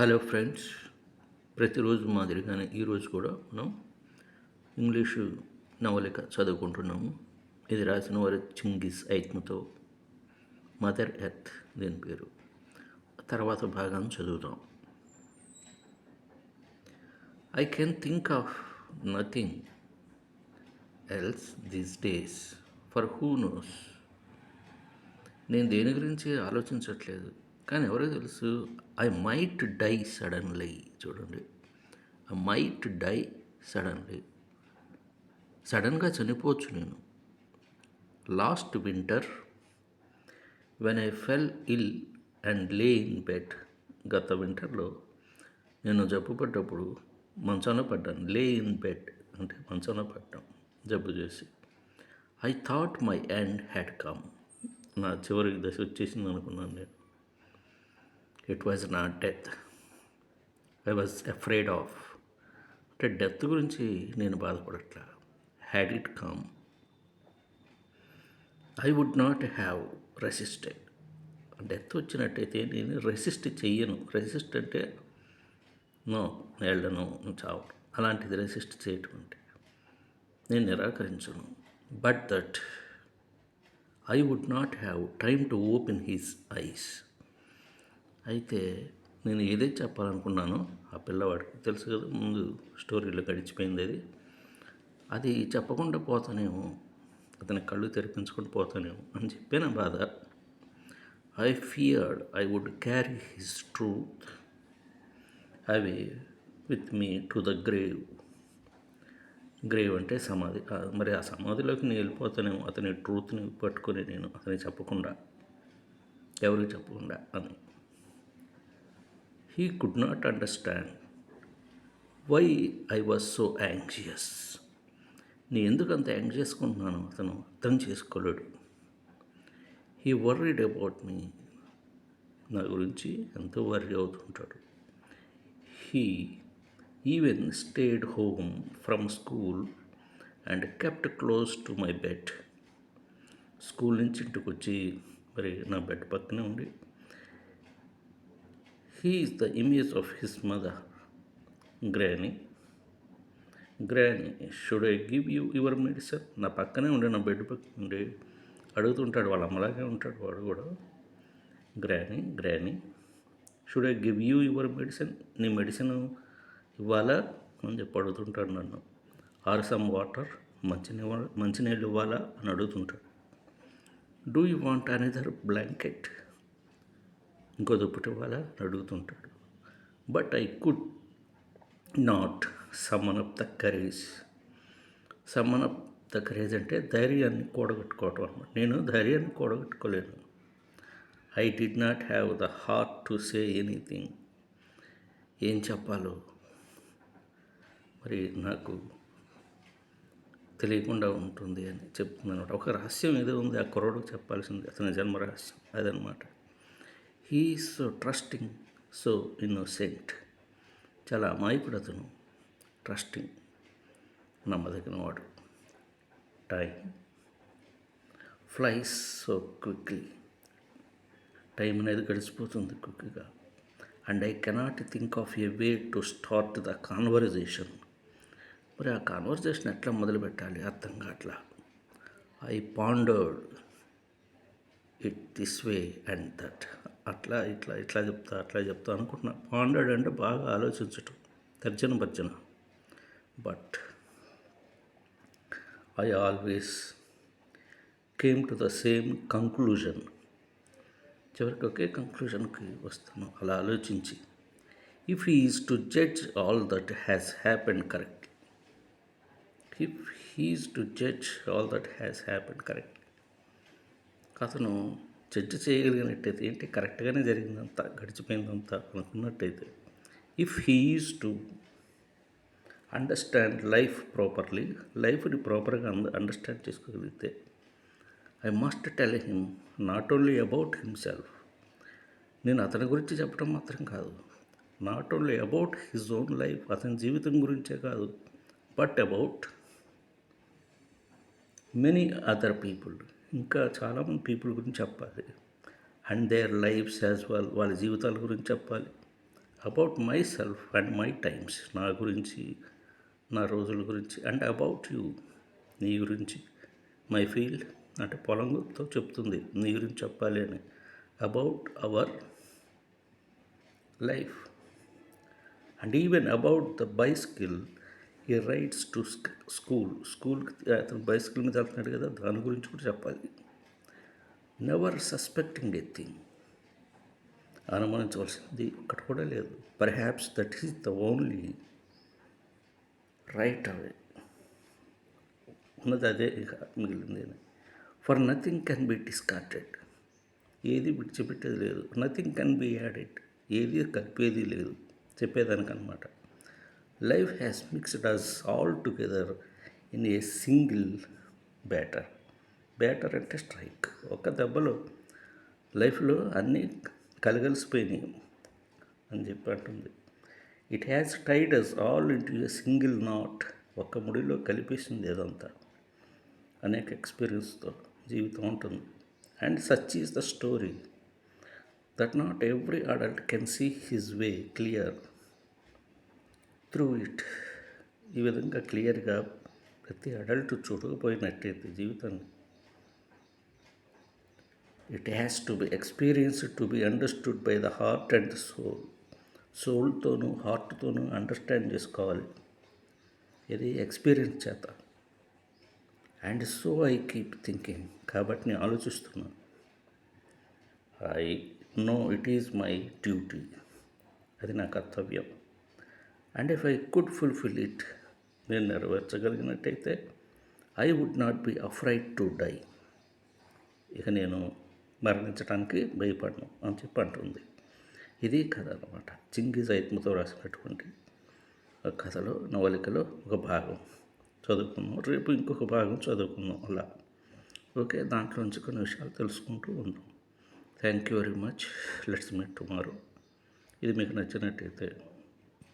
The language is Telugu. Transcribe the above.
హలో ఫ్రెండ్స్ ప్రతిరోజు మాదిరిగానే ఈరోజు కూడా మనం ఇంగ్లీషు నవలిక చదువుకుంటున్నాము. ఇది రాసిన వారు చింగిస్ ఐత్మతో మదర్ ఎర్త్ దీని పేరు. తర్వాత భాగం చదువుదాం. I can think of nothing else these days for who knows నేను దేని గురించి ఆలోచించట్లేదు. కానీ ఎవరో తెలుసు? ఐ మైట్ డై సడన్లీ చూడండి. ఐ మైట్ డై సడన్లీ సడన్గా చనిపోవచ్చు నేను. Last winter when I fell ill and lay in bed గత వింటర్లో నేను జబ్బు పడ్డప్పుడు మంచంలో పడ్డాను. లే ఇన్ బెడ్ అంటే మంచంలో పడ్డాం జబ్బు చేసి. I thought my end had come నా చివరికి దశ వచ్చేసింది అనుకున్నాను నేను. It was not death I was afraid of అంటే డెత్ గురించి నేను బాధపడట్లా. Had it come I would not have resisted death వచ్చినట్టయితే నేను రెసిస్ట్ చెయ్యను. రెసిస్ట్ అంటే నో వెళ్ళను చావు. అలాంటిది రెసిస్ట్ చేయటం అంటే నేను నిరాకరించను. But that I would not have time to open his eyes అయితే నేను ఏదైతే చెప్పాలనుకున్నానో ఆ పిల్లవాడికి తెలుసు కదా ముందు స్టోరీలో గడిచిపోయింది అది. అది చెప్పకుండా పోతానేమో అతని కళ్ళు తెరిపించుకుంటూ పోతానేమో అని చెప్పిన బాధ. I feared I would carry his truth అవి with me to the grave grave అంటే సమాధి మరి ఆ సమాధిలోకి నేను వెళ్ళిపోతానేమో అతని ట్రూత్ని పట్టుకొని నేను అతని చెప్పకుండా ఎవరికి చెప్పకుండా అని. He could not understand why I was so anxious నేను ఎందుకు అంత యాంగ్జియస్గా అతను అర్థం చేసుకోలేడు. హీ వర్రీడ్ అబౌట్ మీ నా గురించి ఎంతో worry అవుతుంటాడు. He even stayed home from school and kept close to my bed school నుంచి ఇంటికి వచ్చి మరి నా బెడ్ పక్కనే ఉండి he is the image of his mother granny granny should I give you your medicine నా పక్కనే ఉండే నా బెడ్ పక్కన ఉండే. అడుగుతుంటాడు వాళ్ళ అమ్మలాగే ఉంటాడు వాడు కూడా. Granny granny should I give you your medicine నీ మెడిసిన్ ఇవ్వాలా? అని చెప్పి అడుగుతుంటాడు నన్ను. ఆర్ సమ్ వాటర్ మంచినీళ్ళ మంచినీళ్ళు ఇవ్వాలా? అని అడుగుతుంటాడు. Do you want another blanket ఇంకో దుప్పటి ఇవ్వాలా? అని అడుగుతుంటాడు. But I could not summon up the courage summon up the courage అంటే ధైర్యాన్ని కూడగట్టుకోవటం అనమాట నేను ధైర్యాన్ని కూడగట్టుకోలేను. I did not have the heart to say anything ఏం చెప్పాలో? మరి నాకు తెలియకుండా ఉంటుంది అని చెప్తున్నాను ఒక రహస్యం ఏదో ఉంది ఆ కుర్రోడికి చెప్పాల్సింది. అతని జన్మ రహస్యం అదనమాట he so trusting so innocent చాలా అమాయకుడు అతను. ట్రస్టింగ్ నమ్మదగిన వాడు. Time flies so quickly time అనేది గడిచిపోతుంది క్విక్గా and I cannot think of a way to start the conversation మరి ఆ కాన్వర్జేషన్ ఎట్లా మొదలు పెట్టాలి అర్థం కాట్లా I pondered it this way and that అట్లా ఇట్లా ఇట్లా చెప్తా అట్లా చెప్తా అనుకుంటున్నా. పాండర్డ్ అంటే బాగా ఆలోచించటం తర్జన భర్జన. But I always came to the same conclusion చివరికి ఒకే కంక్లూజన్కి వస్తాను అలా ఆలోచించి. If is to judge all that has happened correct if he's to judge all that has happened correct అతను జడ్జి చేయగలిగినట్టయితే ఏంటి? కరెక్ట్గానే జరిగిందంతా గడిచిపోయిందంతా అనుకున్నట్టయితే if he is to understand life properly లైఫ్ని ప్రాపర్గా అంద అండర్స్టాండ్ చేసుకోగలిగితే I must tell him not only about himself నేను అతని గురించి చెప్పడం మాత్రం కాదు. Not only about his own life అతని జీవితం గురించే కాదు but about many other people ఇంకా చాలామంది పీపుల్ గురించి చెప్పాలి. And their lives as well వాళ్ళ జీవితాల గురించి చెప్పాలి. About myself and my times నా గురించి నా రోజుల గురించి అండ్ అబౌట్ యూ నీ గురించి మై ఫీల్డ్ అంటే పొలంతో చెప్తుంది నీ గురించి చెప్పాలి అని. About our life. And even about the bicycle ఈ రైడ్స్ టు స్కూల్ స్కూల్కి అతను బైసికల్ మీద వెళ్తున్నాడు కదా దాని గురించి కూడా చెప్పాలి. నెవర్ సస్పెక్టింగ్ ఏ థింగ్ అనుమానించవలసింది ఒక్కటి కూడా లేదు. Perhaps that is the only right away ఉన్నది అదే ఇక మిగిలింది for nothing can be discarded ఏది విడిచిపెట్టేది లేదు. నథింగ్ కెన్ బి యాడెడ్ ఏది కలిపేది లేదు. చెప్పేదానికి life has mixed us all together in a single batter batter అంటే స్ట్రైక్ ఒక దెబ్బలో లైఫ్లో అన్నీ కలగలిసిపోయినాయి అని చెప్పి అంటుంది. It has tied us all into a single knot ఒక్క ముడిలో కలిపేసింది ఏదంతా అనేక ఎక్స్పీరియన్స్తో జీవితం ఉంటుంది. And such is the story that not every adult can see his way clear through it ఈ విధంగా క్లియర్గా ప్రతి అడల్ట్ చూడకపోయినట్టయితే జీవితాన్ని it has to be experienced to be understood by the heart and soul సోల్తోనూ హార్ట్తోనూ అండర్స్టాండ్ చేసుకోవాలి. ఇది ఎక్స్పీరియన్స్ చేత. And so I keep thinking కాబట్టి నేను ఆలోచిస్తున్నాను. I know it is my duty అది నా కర్తవ్యం. And if I could fulfil it నేను నెరవేర్చగలిగినట్టయితే I would not be afraid to die ఇక నేను మరణించడానికి భయపడను అని చెప్పి అంటుంది. ఇది కథ అనమాట చింగిజ్ ఐత్మతో రాసినటువంటి కథలో నవలికలో ఒక భాగం చదువుకుందాం. రేపు ఇంకొక భాగం చదువుకుందాం అలా. ఓకే దాంట్లో నుంచి కొన్ని విషయాలు తెలుసుకుంటూ ఉందాం. Thank you very much let's meet tomorrow ఇది మీకు నచ్చినట్టయితే